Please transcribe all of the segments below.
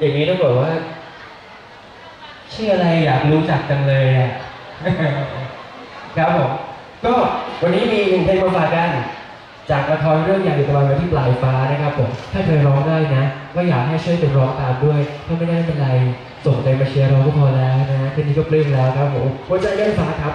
อย่างนี้ต้องบอกว่าชื่ออะไรอยากรู้จักจังเลยอะครับผมก็วันนี้มีหนึ่งเพลงมาฝากกัน จากละครเรื่องอยากอยู่ตะวันไว้ที่ปลายฟ้านะครับผมถ้าเธอร้องได้นะก็อยากให้ช่วยเป็นร้องตามด้วย ถ้าไม่ได้เป็นไรส่งใจมาเชียร์เราก็พอแล้วนะแค่นี้ก็ปลื้มแล้วครับผมหัวใจกันฟ้าครับ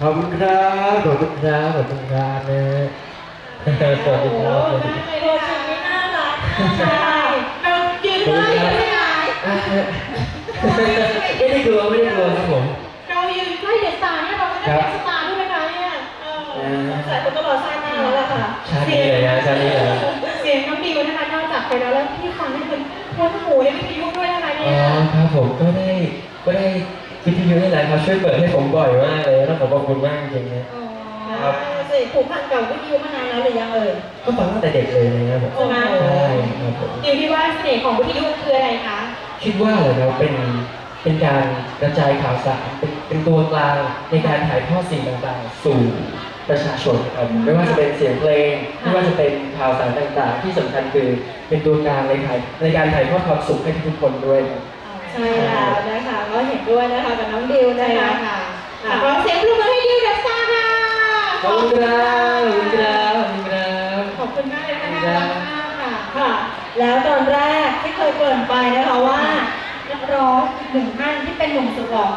ขอบคุณครับขอบคุณครับขอบคุณครับนะสวัสดีครับสวัสดีครับโอ้ชีวิตน่ารักใช่เรายืนเลยไม่ได้อะไม่ได้กลัวไม่ได้กลัวครับผมเรายืนใกล้เด็กตาเนี่ยเราไม่ได้เป็นสตาร์ด้วยนะคะเนี่ยเออใส่คนตลอดชาติหน้าแล้วล่ะค่ะชาตินี้เลยนะชาตินี้เลยนะเสียงน้องดิวนะคะนอกจากไปแล้วแล้วพี่ฟังให้มันพ้นหูยังไม่มีลูกด้วยนะคะอ๋เนี่อยครับผมก็ได้ก็ได้ วิทยุนี่แหละครับช่วยเปิดให้ผมบ่อยมากเลยต้องขอขอบคุณมากจริงๆนะ อ๋อครับสสิผูกพันกับวิทยุมานานแล้วหรือยังเอ่ย ก็ฟังตั้งแต่เด็กเลยนะครับผมใช่ไหมใช่ครับผมดิวที่ว่าเสน่ห์ของวิทยุคืออะไรคะ คิดว่าเลยเราเป็นเป็นการกระจายข่าวสารเป็นเป็นตัวกลางในการถ่ายทอดสิ่งต่างๆ สู่ประชาชนครับไม่ว่าจะเป็นเสียงเพลงไม่ว่าจะเป็นข่าวสารต่างๆ ที่สำคัญคือเป็นตัวกลางในถ่ายในการถ่ายทอดความสุขให้ทุกคนด้วยครับ ใช่แล้วนะคะ ก็เห็นด้วยนะคะกับน้องดิวนะใช่คะค่ะอะขอเสียงปรบมือให้ดิวเดอะสตาร์ค่ะขอบคุณครับขอบคุณครับขอบคุณครับขอบคุณมากเลยนะคะน่ารักมากค่ะค่ะ แล้วตอนแรกที่เคยเกริ่นไปนะคะว่านักร้องอีกหนึ่งท่านที่เป็นหนุ่มสุดหล่อ